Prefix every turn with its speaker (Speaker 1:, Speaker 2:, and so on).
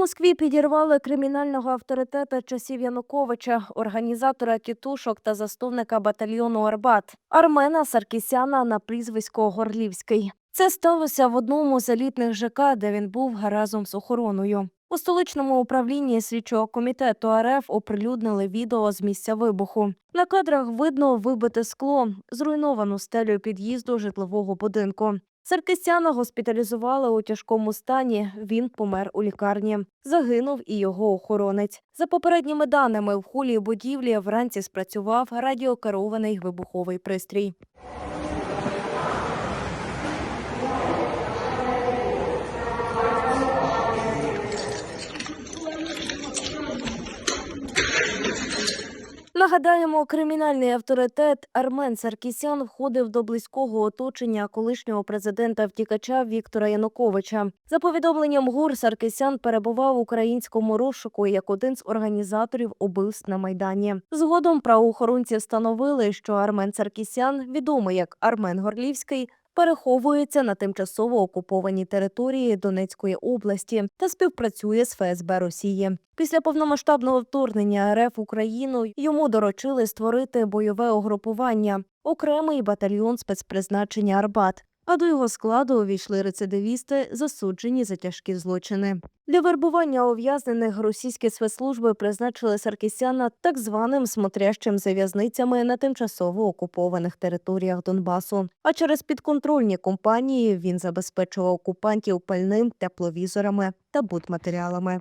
Speaker 1: Москві підірвали кримінального авторитета часів Януковича, організатора тітушок та засновника батальйону Арбат Армена Саркісяна на прізвисько Горлівський. Це сталося в одному з елітних ЖК, де він був разом з охороною. У столичному управлінні слідчого комітету РФ оприлюднили відео з місця вибуху. На кадрах видно вибите скло, зруйновану стелю під'їзду житлового будинку. Саркисяна госпіталізували у тяжкому стані. Він помер у лікарні. Загинув і його охоронець. За попередніми даними, в хулі будівлі вранці спрацював радіокерований вибуховий пристрій. Нагадаємо, кримінальний авторитет Армен Саркісян входив до близького оточення колишнього президента втікача Віктора Януковича. За повідомленням ГУР, Саркісян перебував в українському розшуку як один з організаторів убивств на майдані. Згодом правоохоронці встановили, що Армен Саркісян, відомий як Армен Горлівський. Переховується на тимчасово окупованій території Донецької області та співпрацює з ФСБ Росії. Після повномасштабного вторгнення РФ Україну йому доручили створити бойове угрупування, окремий батальйон спецпризначення Арбат. А до його складу увійшли рецидивісти, засуджені за тяжкі злочини. Для вербування ув'язнених російські спецслужби призначили Саркісяна так званим смотрящим за в'язницями на тимчасово окупованих територіях Донбасу. А через підконтрольні компанії він забезпечував окупантів пальним, тепловізорами та будматеріалами.